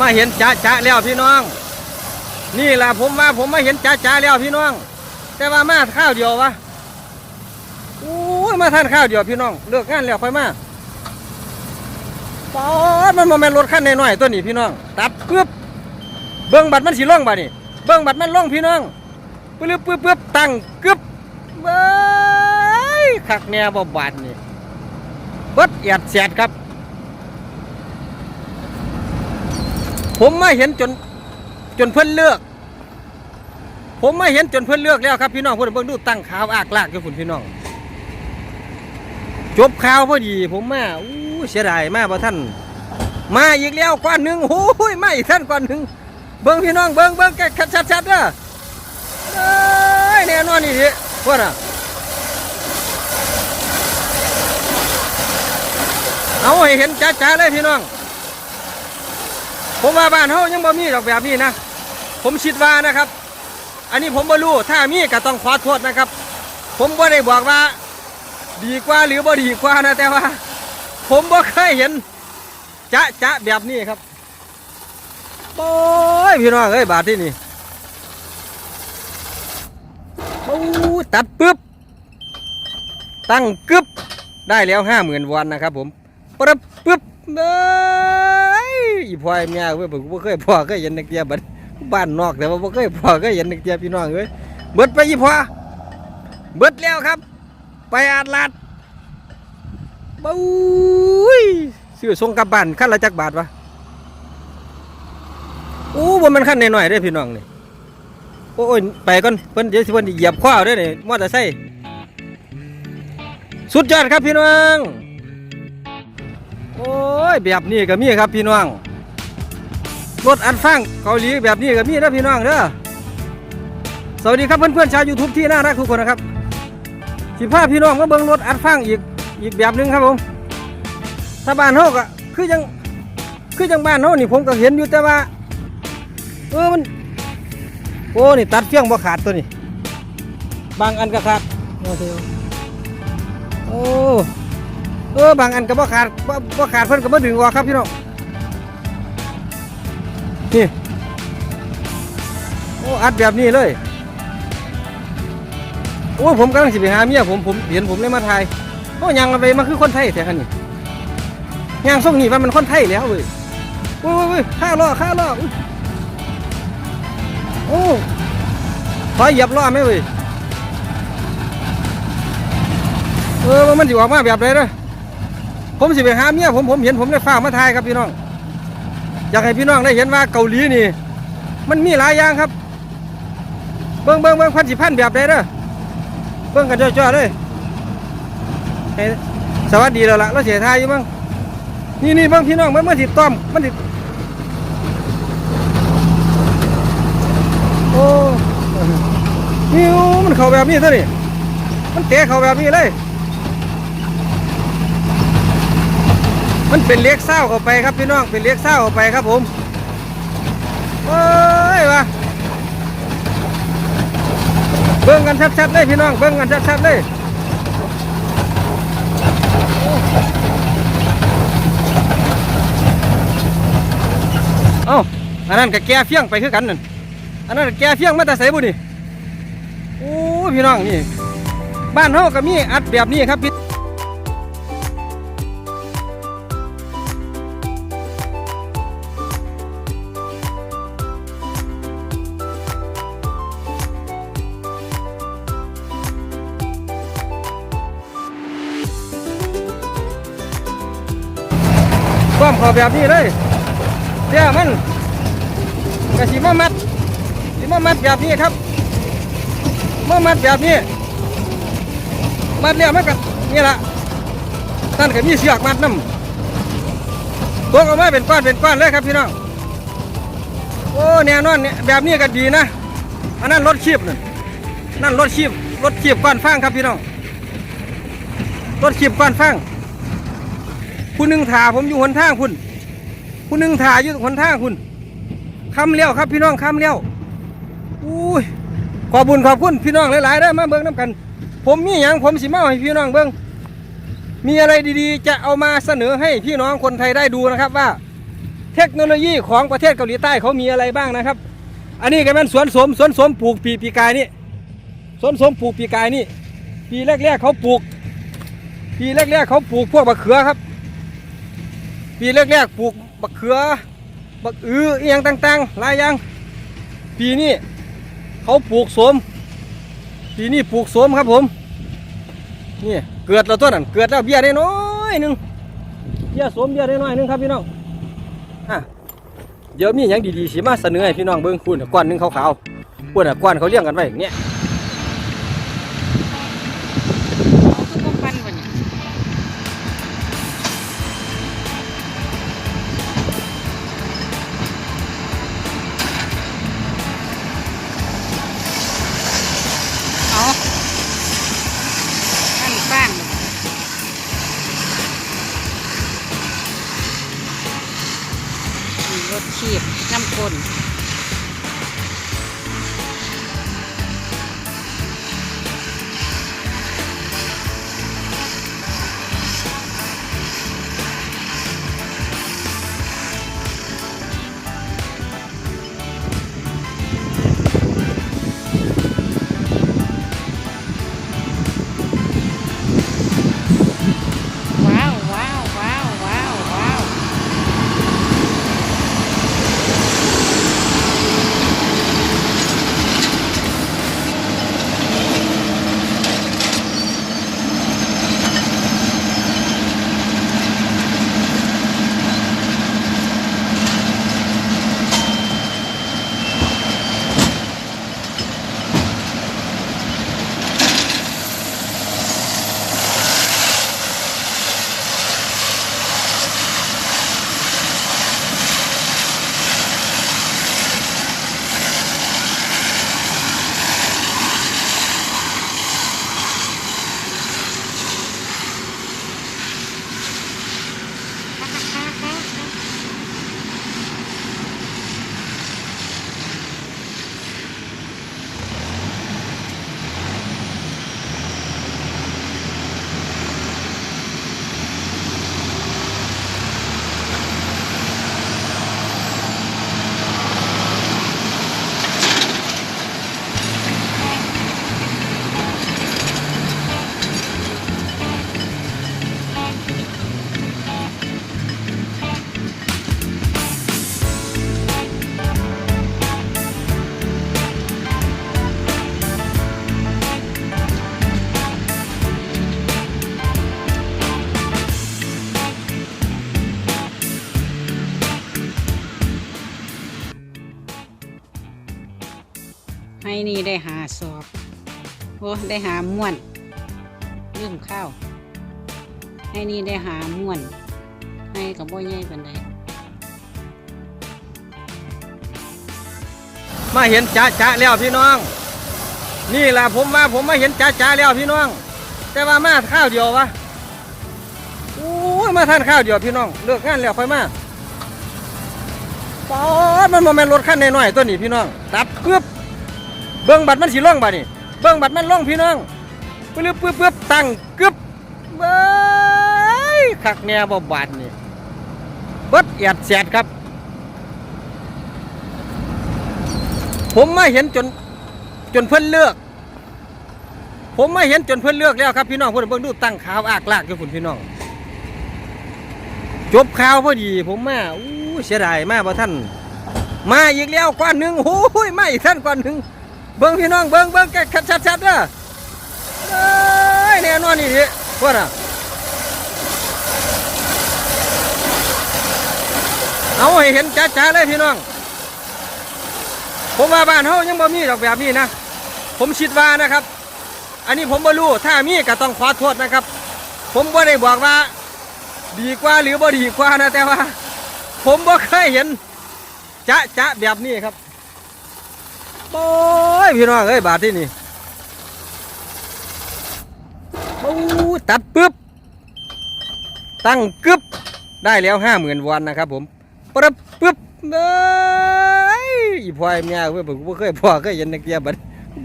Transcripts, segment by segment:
มาเห็นจ้าจ้าแล้วพี่น้อง นี่แหละผมว่าผมมาเห็นจ้าจ้าแล้วพี่น้อง แต่ว่ามาข้าวเดียววะโอ้ยมาทานข้าวเดียวพี่น้องเลิกงานแล้วค่อยมาปอดมันมาแม่นรถคันน้อยๆตัวนี้พี่น้อง ตัดปึ๊บเบิ้งบัตรมันสีล่องบัดนี่เบิ้งบัตรมันล่องพี่น้องปึ๊บปึ๊บปึ๊บตั้งกึบเบ้ยคักแน่บ่บาดนี่เบิดเอียดแสดครับ ผมมาเห็นจนจนเพิ่อนเลือก ผมมาเห็นจนเพิ่อนเลือกแล้วครับพี่น้องเพิ่นเบิ่งดูตั้งขาวอากลากอยู่คุณพี่น้องจบข่าวพอดี ผมมาอู้เสียดายมาบ่ท่าน มาอีกแล้วก้อนหนึ่งโอ้ยมาอีกท่านก้อนหนึ่งเบิ่งพี่น้องเบิ่งเบิ่งแกชัดๆเด้อเอ้ยแน่นอนนี่ดิว่าน่ะเอาให้เห็นจ้าๆเลยพี่น้อง ผมว่าบ้านเฮายังบ่มีดอกแบบนี้นะ ผมคิดว่านะครับ อันนี้ผมบ่รู้ถ้ามีก็ต้องขอโทษนะครับ ผมบ่ได้บอกว่า ดีกว่าหรือบ่ดีกว่านะ แต่ว่า ผมบ่เคยเห็นจะจะแบบนี้ครับโอ้ยพี่น้องเอ้ยบาทที่นี่โอ้ตัดปึ๊บตั้งกึบได้แล้วห้าหมื่นวอนนะครับผมปึ๊บปึ๊บเอ้ย อีพ่อยเมียเว้ยผมบ่เคยพ่อเคยเห็นนักเตียบัดบ้านนอกแต่ว่าบ่เคยพ่อเคยเห็นนักเตียพี่น้องเอ้ยเบิดไปอีพ่อเบิดแล้วครับ ไปอาดลาดบู๊ยซื้อส่งกลับบ้านขั้นละจักบาทวะอู้บ่มันขั้นหน่อยๆเด้พี่น้องนี่โอ้ยไปก่อนเพิ่นเดี๋ยวสิเพิ่นเหยียบข้อเด้อนี่มอเตอร์ไซค์สุดยอดครับพี่น้อง โอ้ยแบบนี้ก็มีครับพี่น้อง รถอัดฟังเกาหลีแบบนี้ก็มีนะพี่น้องเด้อสวัสดีครับเพื่อนๆชาวยูทูบที่น่ารักทุกคนนะครับสิพาพี่น้องมาเบิ่งรถอัดฟังอีกอีกแบบหนึงครับผมถ้าบ้านเฮาก็คือยังคือยังบ้านเฮานี่ผมก็เห็นอยู่แต่ว่าเออมันโอ้นี่ตัดเฟี้ยงบ่ขาดตัวนี้บางอันก็ขาดโอเคโอ้เออบางอันก็บ่ขาดบ่บ่ขาดเพิ่นก็บ่ดึงออกครับพี่น้อง นี่ โอ้อัดแบบนี้เลย โอ้ผมกำลังสิไปหาเมียผมผมเห็นผมเลยมาถ่ายโอ้ยังไปมาคือคนไทยแต่คันนี้ยังส่งนี่ว่ามันคนไทยแล้วเว้ยโอ้ยโอ้ยโอ้ยข้าล้อข้าล้อโอ้ขอเหยียบล้อไหมเว้ยเออมันสิออกมาแบบไหนเด้อผมสิไปหาเมียผมผมเห็นผมได้ฟ้ามาทายครับพี่น้อง อยากให้พี่น้องได้เห็นว่าเกาหลีนี่ มันมีหลายอย่างครับ เบิ้งเบิ้งเบิ้งพันสิพันแบบไหนเด้อเบิ้งกันจ่อๆเลยสวัสดีแล้วล่ะเราเสียทายอยู่มั้งนี่นี่เบิ้งพี่น้องมันมันสิต้อมมันสิโอ้นี่มันเข้าแบบนี้เท่านี้มันเตะเข่าแบบนี้เลย มันเป็นเลี้ยกเศร้าเข้าไปครับพี่น้องเป็นเลี้ยกเศร้าเข้าไปครับผมเอ้ยวะเบิ่งกันชัดๆเลยพี่น้องเบิ่งกันชัดๆเลยเอ้าอันนั้นกับแกเฟี้ยงไปคือกันนั่นอันนั้นแกเฟี้ยงมาแต่ใส่บุนี่โอ้พี่น้องนี่บ้านเฮาก็มีอัดแบบนี้ครับพี่ ความขอแบบนี้เลยเดี๋ยวมันกระสีมามัดสีมามัดแบบนี้ครับมามัดแบบนี้มัดเรียมันก็นี่ละท่านก็มีเสือกมัดน้ำตัวก็มาเป็นก้อนเป็นก้อนเลยครับพี่น้องโอ้แน่นอนเนี่ยแบบนี้ก็ดีนะอันนั้นรถคีบนั่นนั่นรถคีบรถคีบก้อนฟางครับพี่น้องรถคีบก้อนฟาง ผู้หนึ่งถ่าผมอยู่หนทางคุณ ผู้หนึ่งถ่าอยู่หนทางคุณคำเลี้ยวครับพี่น้องคำเลี้ยวอุ้ยขอบคุญขอบคุณพี่น้องหลายๆได้มาเบิ่งน้ำกัน ผมมีอย่างผมสิมาให้พี่น้องเบิ้งมีอะไรดีๆ จะเอามาเสนอให้พี่น้องคนไทยได้ดูนะครับว่า เทคโนโลยีของประเทศเกาหลีใต้เขามีอะไรบ้างนะครับ อันนี้ก็เป็นสวนสมสวนสมปลูกปีปีกายนี่สวนสมปลูกปีกายนี่ ปีแรกๆเขาปลูก ปีแรกๆเขาปลูกพวกบักเขือครับ ปีแรกๆปลูกบักเขือ บักอือเอียงต่างๆหลายอย่างปีนี้เขาปลูกสมปีนี้ปลูกสมครับผมนี่เกิดแล้วตัวนั้นเกิดแล้วเบี้ยได้น้อยหนึงเบี้ยสมเบี้ยได้น้อยหนึงครับพี่น้องอะเดี๋ยวมีอย่างดีๆสิมาเสนอให้พี่น้องเบิ่งคุณก้อนหนึงขาวๆคุณอะก้อนเขาเลี้ยงกันไว้เนี่ย นี่บีบน้ำคน ให้นี่ได้หาสอบ โอ้ได้หาม่วนลืมข้าว ให้นี่ได้หาม่วน ให้กับบ่ใหญ่ปานใดมาเห็นจ้าจ้าแล้วพี่น้อง นี่แหละผมมาผมมาเห็นจ้าจ้าแล้วพี่น้อง แต่ว่ามาข้าวเดียววะโอ้ยมาทานข้าวเดียวพี่น้องเลิกงานแล้วค่อยมาปอดมันโมเมนรถขั้นน้อยๆตัวนี้พี่น้องตัดเกือบ เบิ้งบัตรมันสีล่องบัดนี่เบิ้งบัตรมันล่องพี่น้องปึ๊บปึ๊บปึ๊บตั้งกือบเบ้ยคักแนวบบาดนี่เบิดเอียดแสดครับ ผมมาเห็นจนจนเพิ่อนเลือก ผมมาเห็นจนเพิ่อนเลือกแล้วครับพี่น้องเพิ่นเบิ่งดูตั้งขาวอากลากอยู่คุณพี่น้อง จบข่าวพอดีผมมาอู้เสียดายมากบ่ท่านมาอีกแล้วก้อนหนึ่งโอ้ยมาอีกท่านก้อนหนึ่ง เบิ่งพี่น้องเบิ่งเบิ่งแกชัดๆเด้อเอ้ยแน่นอนนี่ดิพวกน่ะเอาให้เห็นจ้าๆเลยพี่น้อง ผมว่าบ้านเฮายังบ่มีดอกแบบนี้นะ ผมคิดว่านะครับ อันนี้ผมบ่รู้ถ้ามีก็ต้องขอโทษนะครับ ผมบ่ได้บอกว่า ดีกว่าหรือบ่ดีกว่านะแต่ว่า ผมบ่เคยเห็นจะจะแบบนี้ครับ โอ้ยพี่น้องเอ้ยบาทที่นี่โอ้ตัดปึ๊บ ตั้งกึบได้แล้วห้าหมื่นวันนะครับผมปึ๊บปึ๊บเอ้ยอีพอยเมียเว้ยผมเคยพ่อเคยเห็นนักเตียบัด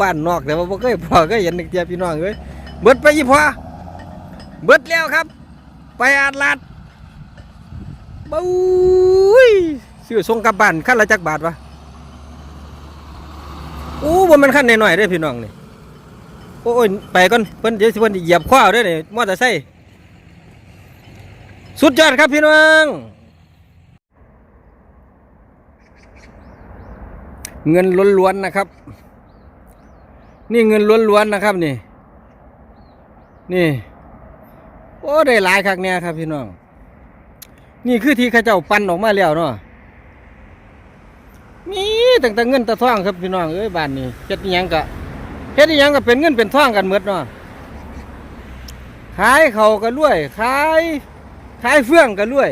บ้านนอกแต่ว่าเคยพ่อเคยเห็นนักเตียพี่น้องเอ้ยเบิดไปอีพอเบิดแล้วครับ ไปอาดลาดบปุ้ยซื้อส่งกลับบ้านขั้นละจักบาทวะ อู้บ่มันขั้นหน่อยๆเด้อพี่น้องนี่โอ้ยไปก่อนเพิ่นเดี๋ยวสิเพิ่นเหยียบขว้าวเด้อนี่มอเตอร์ไซค์สุดยอดครับพี่น้องเงินล้วนๆนะครับ นี่เงินล้วนๆนะครับนี่ นี่ โอ้ได้หลายคักเนี่ยครับพี่น้อง นี่คือที่ข้าเจ้าปั้นออกมาแล้วเนาะ ตั้งแต่เงินตะท่องครับพี่น้องเอ้ยบ้านนี้เฮ็ดยังกะเฮ็ดยังก็เป็นเงินเป็นท่องกันหมดเนาะขายเขาก็รวยขายขายเฟื่องก็รวย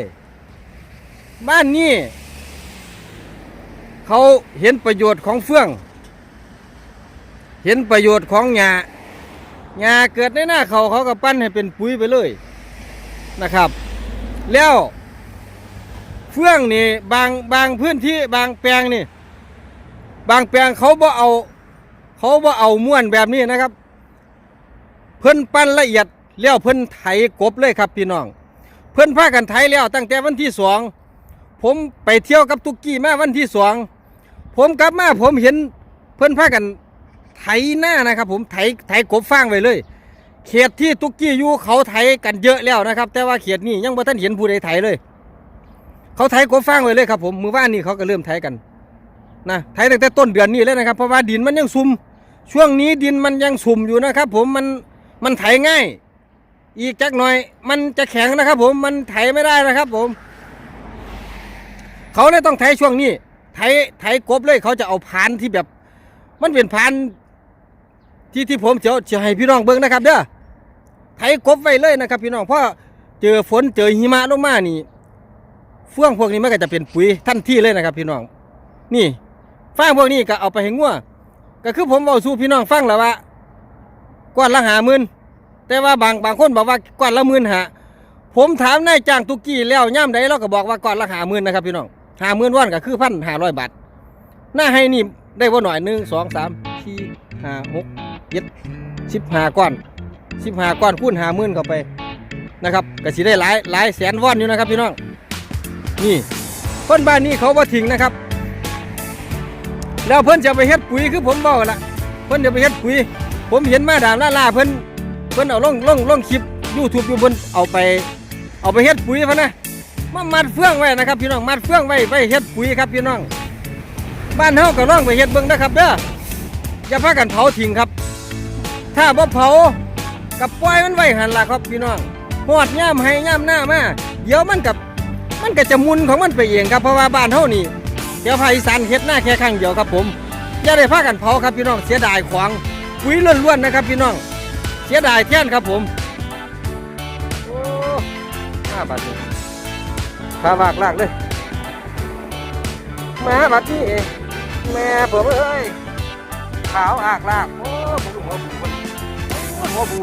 บ้านนี้ เขาเห็นประโยชน์ของเฟื่อง เห็นประโยชน์ของหญ้าหญ้าเกิดในหน้าเขาเขาก็ปั้นให้เป็นปุ๋ยไปเลยนะครับ แล้วเฟื่องนี่บางบางพื้นที่บางแปลงนี่ บางแปลงเขาบ่เอา เขาบ่เอาม้วนแบบนี้นะครับ เพิ่นปั้นละเอียดแล้วเพิ่นไถกบเลยครับพี่น้อง เพิ่นพากันไถแล้วตั้งแต่วันที่สองผมไปเที่ยวกับตุกกี้มาวันที่สองผมกลับมาผมเห็นเพิ่นพากันไถหน้านะครับ ผมไถไถกบฟางไว้เลย เขตที่ตุกกี้อยู่เขาไถกันเยอะแล้วนะครับ แต่ว่าเขตนี้ยังบ่ทันเห็นผู้ใดไถเลย เขาไถกบฟางไว้เลยครับ ผมมือว่านนี้เขาก็เริ่มไถกัน นะไถตั้งแต่ต้นเดือนนี้เลยนะครับ เพราะว่าดินมันยังซุ่มช่วงนี้ดินมันยังสุ่มอยู่นะครับ ผมมันมันไถง่าย อีกจักหน่อยมันจะแข็งนะครับ ผมมันไถไม่ได้นะครับ ผม เขาเลยต้องไถช่วงนี้ไถไถกบเลยเขาจะเอาพานที่แบบ มันเป็นพานที่ที่ผมจะจะให้พี่น้องเบิ่งนะครับ เด้อไถกบไว้เลยนะครับ พี่น้องเพราะเจอฝนเจอหิมะลงมานี่เฟื่องพวกนี้มันก็จะเป็นปุ๋ยทันที่เลยนะครับ พี่น้อง นี่ ฟางพวกนี้ก็เอาไปให้งัวก็คือผมบอกสู่พี่น้องฟังแล้วว่าก้อนละหาหมื่นแต่ว่าบางบางคนบอกว่าก้อนละหมื่นหาผมถามนายจ้างตุกกี้แล้วย่ำใดเราก็บอกว่าก้อนละหาหมื่นนะครับพี่น้องหาหมื่นว่านก็คือพันห้าร้อยบาทหน้าให้นี่ได้ว่าหน่อยหนึ่งสองสามสี่ห้าหกเจ็ดสิบห้าก้อนสิบห้าก้อนคูณหาหมื่นเข้าไปนะครับก็สิได้หลายหลายแสนว่อนอยู่นะครับพี่น้องนี่คนบ้านนี้เขาว่าทิ้งนะครับ แล้วเพิ่นจะไปเฮ็ดปุ๋ยคือผมบอกละเพิ่นจะไปเฮ็ดปุ๋ย ผมเห็นมาดามล่าล่าเพิ่นเพิ่นเอาล่องล่องล่องคลิปยูทูบอยู่เพิ่นเอาไป เอาไปเฮ็ดปุ๋ยพะนะมามัดเฟืองไว้นะครับพี่น้องมัดเฟืองไว้ไว้เฮ็ดปุ๋ยครับพี่น้อง บ้านเฮาก็ล่องไปเฮ็ดเบิ่งนะครับเด้ออย่าพากันเผาทิ้งครับ ถ้าบ่เผากับปล่อยมันไว้หันล่ะครับพี่น้องหอดย่ามให้ย่ามหน้ามาเดี๋ยวมันกับมันก็จะมุนของมันไปเองครับเพราะว่าบ้านเฮานี่ เดี๋ยวภาคอีสานเฮ็ดหน้าแค่ครั้งเดียวครับผมอย่าได้พากันเผาครับพี่น้องเสียดายของปุ๋ยล้วนๆนะครับพี่น้องเสียดายแท่นครับผมโอ้ห้าบาทนี่พาวากลากเลยมาบาทนี่เองแม่ผมเอ้ยขาวอากลากโอ้ผมหัวบูโหัวบู